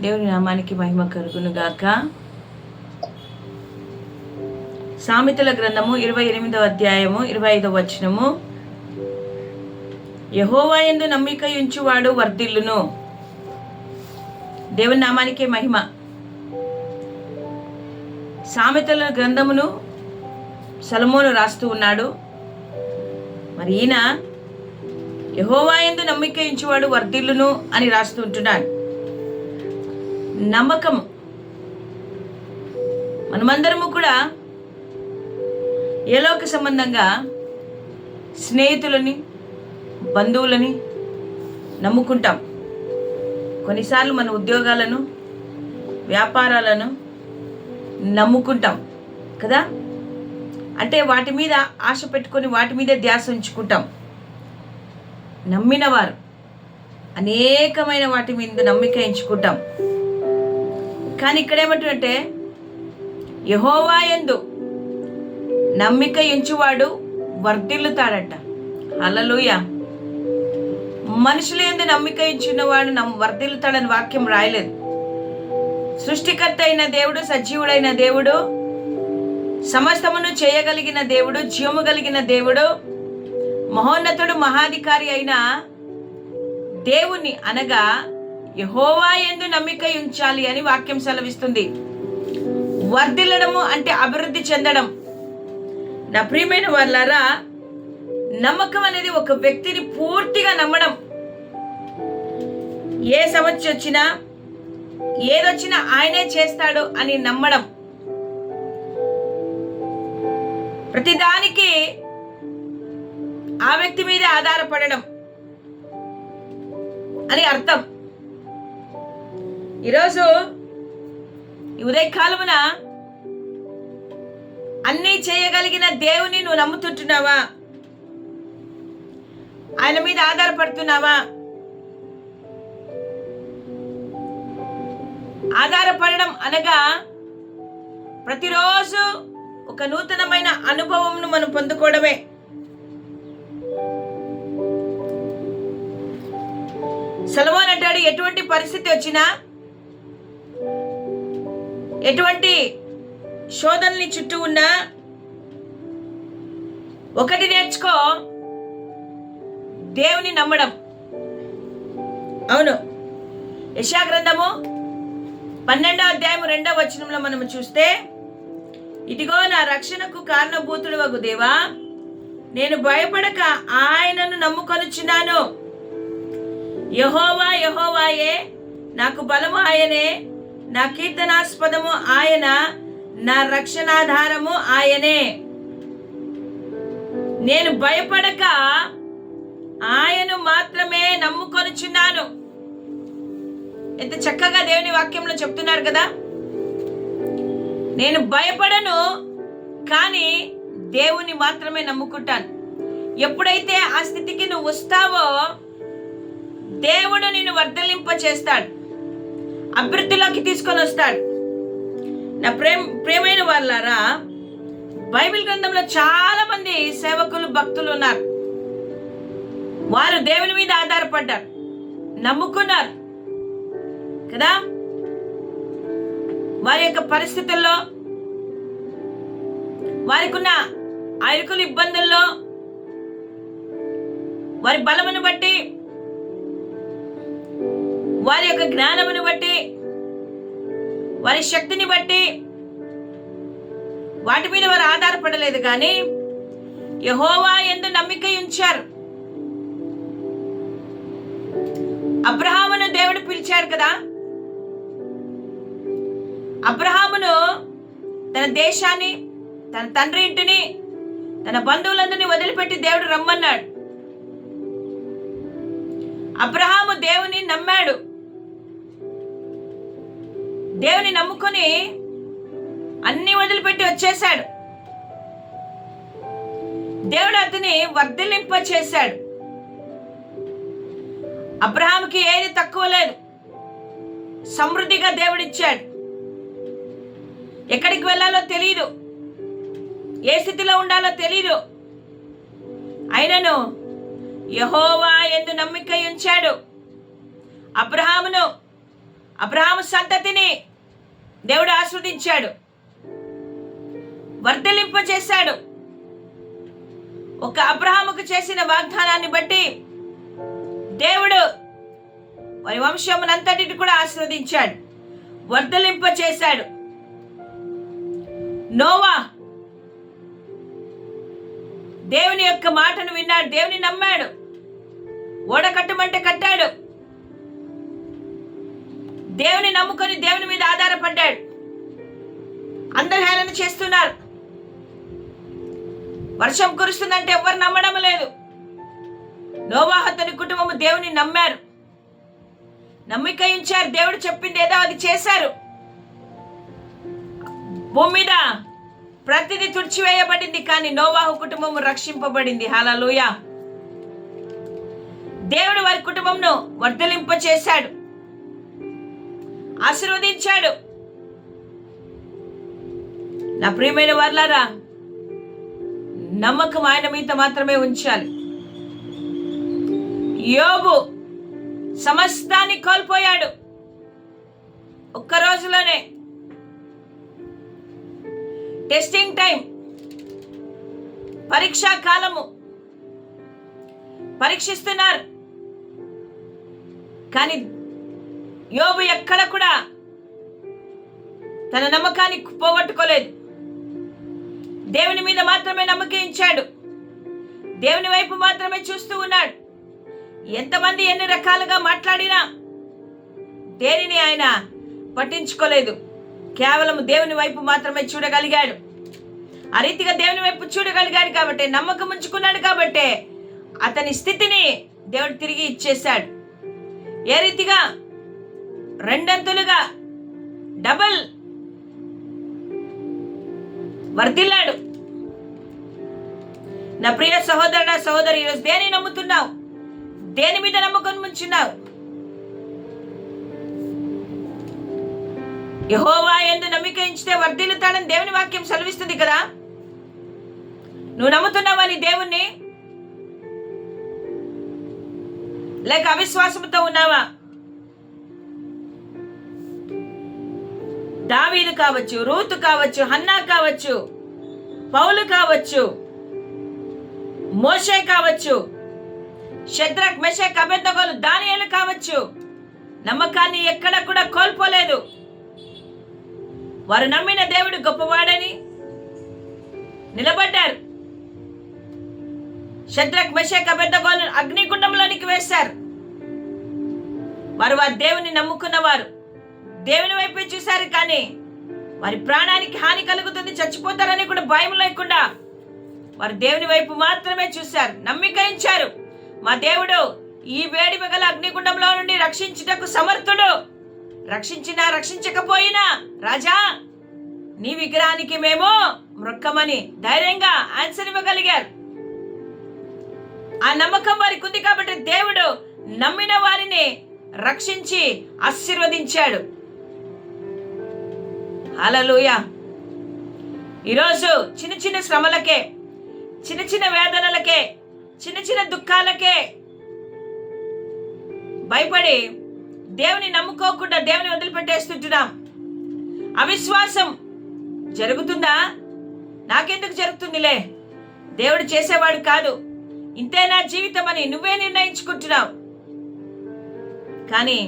దేవుని నామానికి మహిమ కలుగును గాక. సామెతల గ్రంథము ఇరవై ఎనిమిదవ అధ్యాయము ఇరవై ఐదవ వచనము. యహోవా ఎందు నమ్మిక ఉంచువాడు వర్ధిల్లును. దేవుని నామానికే మహిమ. సామెతల గ్రంథమును సలమోను రాస్తూ ఉన్నాడు. మరి ఈయన యహోవా యందు నమ్మిక ఉంచువాడు వర్ధిల్లును అని రాస్తూ ఉంటున్నాడు. నమ్మకం. మనమందరము కూడా ఏలోక సంబంధంగా స్నేహితులని బంధువులని నమ్ముకుంటాం. కొన్నిసార్లు మన ఉద్యోగాలను వ్యాపారాలను నమ్ముకుంటాం కదా? అంటే వాటి మీద ఆశ పెట్టుకొని వాటి మీదే ధ్యాస ఉంచుకుంటాం. నమ్మినవారు అనేకమైన వాటి మీద నమ్మిక ఎంచుకుంటాం. కానీ ఇక్కడ ఏమంటుంటే యహోవా ఎందు నమ్మిక ఎంచువాడు వర్ధిల్లుతాడట. అలలుయ మనుషులు ఎందు నమ్మిక ఎంచినవాడు నమ్ వర్ధిల్లుతాడని వాక్యం రాయలేదు. సృష్టికర్త అయిన దేవుడు సజీవుడైన దేవుడు సమస్తమును చేయగలిగిన దేవుడు జీవము కలిగిన దేవుడు మహోన్నతుడు మహాధికారి అయిన దేవుని అనగా యహోవా ఎందు నమ్మిక ఉంచాలి అని వాక్యం సెలవిస్తుంది. వర్ధిల్లడము అంటే అభివృద్ధి చెందడం. నా ప్రియమైన వాళ్ళారా నమ్మకం అనేది ఒక వ్యక్తిని పూర్తిగా నమ్మడం. ఏ సమస్య వచ్చినా ఏదొచ్చినా ఆయనే చేస్తాడు అని నమ్మడం. ప్రతిదానికి ఆ వ్యక్తి మీదే ఆధారపడడం అని అర్థం. ఈరోజు ఈ ఉదయకాలమున అన్నీ చేయగలిగిన దేవుని నువ్వు నమ్ముతుంటున్నావా? ఆయన మీద ఆధారపడుతున్నావా? ఆధారపడడం అనగా ప్రతిరోజు ఒక నూతనమైన అనుభవంను మనం పొందుకోవడమే. సలమాన్ అంటాడు ఎటువంటి పరిస్థితి వచ్చినా ఎటువంటి శోధనని చుట్టూ ఉన్నా ఒకటి నేర్చుకో. దేవుని నమ్మడం. అవును. యశాగ్రంథము పన్నెండో పన్నెండవ అధ్యాయం రెండవ వచనంలో మనము చూస్తే ఇదిగో నా రక్షణకు కారణభూతుడు వగు దేవా నేను భయపడక ఆయనను నమ్ముకొనుచున్నాను. యహోవా యహోవాయే నాకు బలము ఆయనే నా కీర్తనాస్పదము ఆయన నా రక్షణాధారము ఆయనే. నేను భయపడక ఆయను మాత్రమే నమ్ముకొనుచున్నాను. ఎంత చక్కగా దేవుని వాక్యంలో చెప్తున్నారు కదా? నేను భయపడను కానీ దేవుని మాత్రమే నమ్ముకుంటాను. ఎప్పుడైతే ఆ స్థితికి నువ్వు వస్తావో దేవుడు నిన్ను వర్ధలింప చేస్తాడు అభివృద్ధిలోకి తీసుకొని వస్తాడు. నా ప్రేమ ప్రేమైన వాళ్ళారా బైబిల్ గ్రంథంలో చాలా మంది సేవకులు భక్తులు ఉన్నారు. వారు దేవుని మీద ఆధారపడ్డారు. నమ్ముకున్నారు. కదా? వారి యొక్క పరిస్థితుల్లో వారికి ఉన్న ఆయనకుల ఇబ్బందుల్లో వారి బలమును బట్టి వారి యొక్క జ్ఞానమును బట్టి వారి శక్తిని బట్టి వాటి మీద వారు ఆధారపడలేదు కానీ యహోవా ఎందు నమ్మిక ఉంచారు. అబ్రహామును దేవుడు పిలిచారు కదా. అబ్రహామును తన దేశాన్ని తన తండ్రి ఇంటిని తన బంధువులందరినీ వదిలిపెట్టి దేవుడు రమ్మన్నాడు. అబ్రహాము దేవుని నమ్మాడు. దేవుని నమ్ముకొని అన్ని వదిలిపెట్టి వచ్చేశాడు. దేవుడు అతని వర్ధిలింప చేశాడు. అబ్రహాంకి ఏది తక్కువ లేదు. సమృద్ధిగా దేవుడిచ్చాడు. ఎక్కడికి వెళ్ళాలో తెలియదు ఏ స్థితిలో ఉండాలో తెలియదు అయినను యహోవా ఎందు నమ్మిక ఉంచాడు అబ్రహామును అబ్రహాము సంతతిని దేవుడు ఆస్వాదించాడు వర్ధలింప చేశాడు ఒక అబ్రహాముకు చేసిన వాగ్దానాన్ని బట్టి దేవుడు వారి వంశమునంతటిని కూడా ఆస్వాదించాడు వర్ధలింప చేశాడు నోవా దేవుని యొక్క మాటను విన్నాడు. దేవుని నమ్మాడు. ఓడ కట్టమంటే కట్టాడు. దేవుని నమ్ముకొని దేవుని మీద ఆధారపడ్డాడు. అందరు హేళన చేస్తున్నారు. వర్షం కురుస్తుందంటే ఎవరు నమ్మడం లేదు. నోవాహతని కుటుంబము దేవుని నమ్మారు. నమ్మిక ఉంచారు. దేవుడు చెప్పింది ఏదో అది చేశారు. భూమి మీద ప్రతిదీ తుడిచివేయబడింది కానీ నోవాహు కుటుంబము రక్షింపబడింది. హలలోయ దేవుడు వారి కుటుంబంను వర్ధలింప చేశాడు ఆశీర్వదించాడు. నా ప్రియమైన వర్లారా నమ్మకం ఆయన మీద మాత్రమే ఉంచాలి. యోబు సమస్తాన్ని కోల్పోయాడు. ఒక్క రోజులోనే టెస్టింగ్ టైం పరీక్షా కాలము పరీక్షిస్తున్నారు. కానీ యోబు ఎక్కడ కూడా తన నమ్మకాన్ని పోగొట్టుకోలేదు. దేవుని మీద మాత్రమే నమ్మకించాడు దేవుని వైపు మాత్రమే చూస్తూ ఉన్నాడు. ఎంతమంది ఎన్ని రకాలుగా మాట్లాడినా దేనిని ఆయన పట్టించుకోలేదు. కేవలం దేవుని వైపు మాత్రమే చూడగలిగాడు. ఆ రీతిగా దేవుని వైపు చూడగలిగాడు కాబట్టి నమ్మకం ఉంచుకున్నాడు కాబట్టి అతని స్థితిని దేవుడు తిరిగి ఇచ్చేశాడు. ఏ రీతిగా రెండంతులుగా డబల్ వర్ధిల్లాడు. నా ప్రియ సహోదరుడ సహోదరి ఈరోజు దేని నమ్ముతున్నావు? దేని మీద నమ్మకం ఉంచున్నావు? యహోవా ఎందు నమ్మిక ఉంచితే వర్ధిల్లుతాడని దేవుని వాక్యం సెలవిస్తుంది కదా? నువ్వు నమ్ముతున్నావా నీ దేవుణ్ణి? లేక అవిశ్వాసంతో ఉన్నావా? దావీదు కావచ్చు రూతు కావచ్చు హన్నా కావచ్చు పౌలు కావచ్చు మోషే కావచ్చు శద్రక్ మెషక్ అబెద్దగోలు దానియలు కావచ్చు. నమ్మకాన్ని ఎక్కడ కూడా కోల్పోలేదు. వారు నమ్మిన దేవుడు గొప్పవాడని నిలబడ్డారు. శద్రక్ మెషక్ అబెద్దగోలు అగ్నిగుండంలోనికి వేశారు. వారు వారి దేవుని నమ్ముకున్నవారు. దేవుని వైపు చూశారు కానీ వారి ప్రాణానికి హాని కలుగుతుంది చచ్చిపోతారని కూడా భయం లేకుండా వారు దేవుని వైపు మాత్రమే చూశారు నమ్మికయించారు మా దేవుడు ఈ వేడి మిగల అగ్నిగుండంలో నుండి రక్షించుటకు సమర్థుడు. రక్షించినా రక్షించకపోయినా రాజా నీ విగ్రహానికి మేము మృక్కమని ధైర్యంగా ఆన్సర్ ఇవ్వగలిగారు. ఆ నమ్మకం వారికి ఉంది కాబట్టి దేవుడు నమ్మిన వారిని రక్షించి ఆశీర్వదించాడు. హలలుయ ఈరోజు చిన్న చిన్న శ్రమలకే చిన్న చిన్న వేదనలకే చిన్న చిన్న దుఃఖాలకే భయపడి దేవుని నమ్ముకోకుండా దేవుని వదిలిపెట్టేస్తుంటున్నాం. అవిశ్వాసం జరుగుతుందా? నాకెందుకు జరుగుతుందిలే? దేవుడు చేసేవాడు కాదు. ఇంతే నా జీవితం అని నువ్వే నిర్ణయించుకుంటున్నావు. కానీ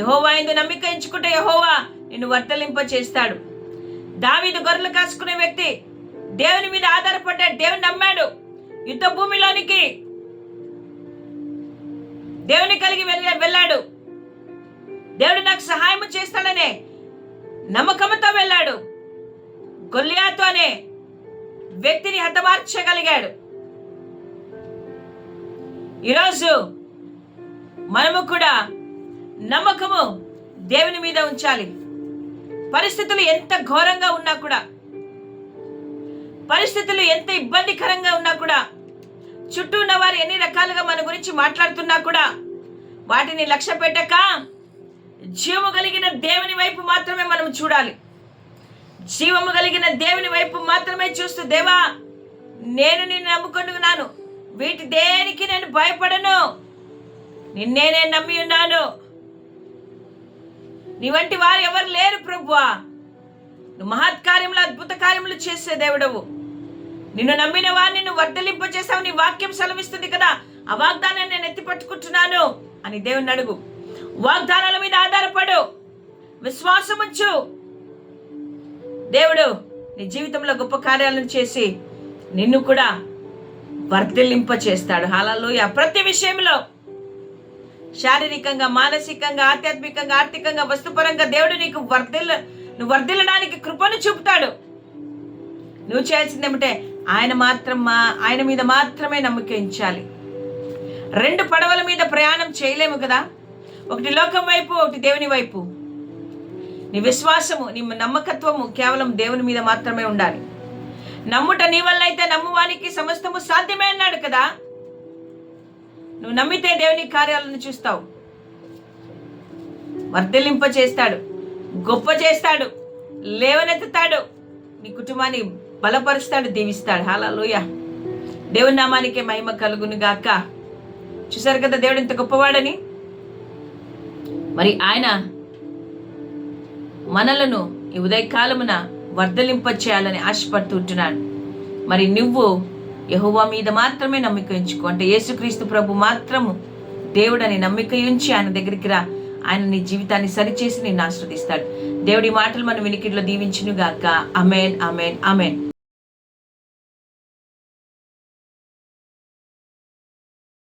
యహోవా ఎందు నమ్మిక ఎంచుకుంటే యహోవా నిన్ను వర్తలింప చేస్తాడు దావీదు గొర్రెలు కాసుకునే వ్యక్తి దేవుని మీద ఆధారపడ్డాడు దేవుని నమ్మాడు. యుద్ధ భూమిలోనికి దేవుని కలిగి వెళ్ళాడు. దేవుడు నాకు సహాయం చేస్తాడనే నమ్మకంతో వెళ్ళాడు. గొల్లియాతో అనే వ్యక్తిని హతమార్చగలిగాడు. ఈరోజు మనము కూడా నమ్మకము దేవుని మీద ఉంచాలి. పరిస్థితులు ఎంత ఘోరంగా ఉన్నా కూడా పరిస్థితులు ఎంత ఇబ్బందికరంగా ఉన్నా కూడా చుట్టూ ఉన్న వారు ఎన్ని రకాలుగా మన గురించి మాట్లాడుతున్నా కూడా వాటిని లక్ష్య పెట్టక జీవము కలిగిన దేవుని వైపు మాత్రమే మనం చూడాలి. జీవము కలిగిన దేవుని వైపు మాత్రమే చూస్తూ దేవా నేను నిన్ను నమ్ముకుంటున్నాను వీటి దేనికి నేను భయపడను? నిన్నే నేను నమ్మి ఉన్నాను. నీ వంటి వారు ఎవరు లేరు ప్రభువా. నువ్వు మహత్కార్యములు అద్భుత కార్యములు చేసే దేవుడవు. నిన్ను నమ్మిన వారిని నువ్వు వర్ధలింప చేసావు నీ వాక్యం సెలవిస్తుంది కదా. ఆ వాగ్దానాన్ని నేను ఎత్తి పట్టుకుంటున్నాను అని దేవుని అడుగు. వాగ్దానాల మీద ఆధారపడు. విశ్వాసం ఉంచు దేవుడు నీ జీవితంలో గొప్ప కార్యాలను చేసి నిన్ను కూడా వర్ధిల్లింప చేస్తాడు. హాలలోయ ప్రతి విషయంలో శారీరకంగా మానసికంగా ఆధ్యాత్మికంగా ఆర్థికంగా వస్తుపరంగా దేవుడు నీకు వర్ధిల్ల నువ్వు వర్ధిల్లడానికి కృపను చూపుతాడు. నువ్వు చేయాల్సింది ఏమిటే ఆయన మాత్రం మా- ఆయన మీద మాత్రమే నమ్మకించాలి రెండు పడవల మీద ప్రయాణం చేయలేము కదా? ఒకటి లోకం వైపు ఒకటి దేవుని వైపు. నీ విశ్వాసము నీ నమ్మకత్వము కేవలం దేవుని మీద మాత్రమే ఉండాలి. నమ్ముట నీ వల్ల అయితే నమ్మువానికి సమస్తము సాధ్యమే అన్నాడు కదా? నువ్వు నమ్మితే దేవుని కార్యాలను చూస్తావు. వర్ధలింప చేస్తాడు గొప్ప చేస్తాడు లేవనెత్తుతాడు నీ కుటుంబాన్ని బలపరుస్తాడు దీవిస్తాడు. హాలలోయ దేవుని నామానికి మహిమ కలుగును గాక. చూసారు కదా దేవుడు ఇంత గొప్పవాడని? మరి ఆయన మనలను ఈ ఉదయకాలమున వర్ధలింప చేయాలని ఆశపడుతుంటున్నాడు మరి నువ్వు యహోవా మీద మాత్రమే నమ్మిక ఉంచుకో. అంటే యేసుక్రీస్తు ప్రభు మాత్రము దేవుడని నమ్మిక ఉంచి ఆయన దగ్గరికి రా. ఆయన నీ జీవితాన్ని సరిచేసి నిన్ను ఆస్వాదిస్తాడు. దేవుడి మాటలు మన వినికిడిలో దీవించును గాక అమేన్ అమేన్ అమేన్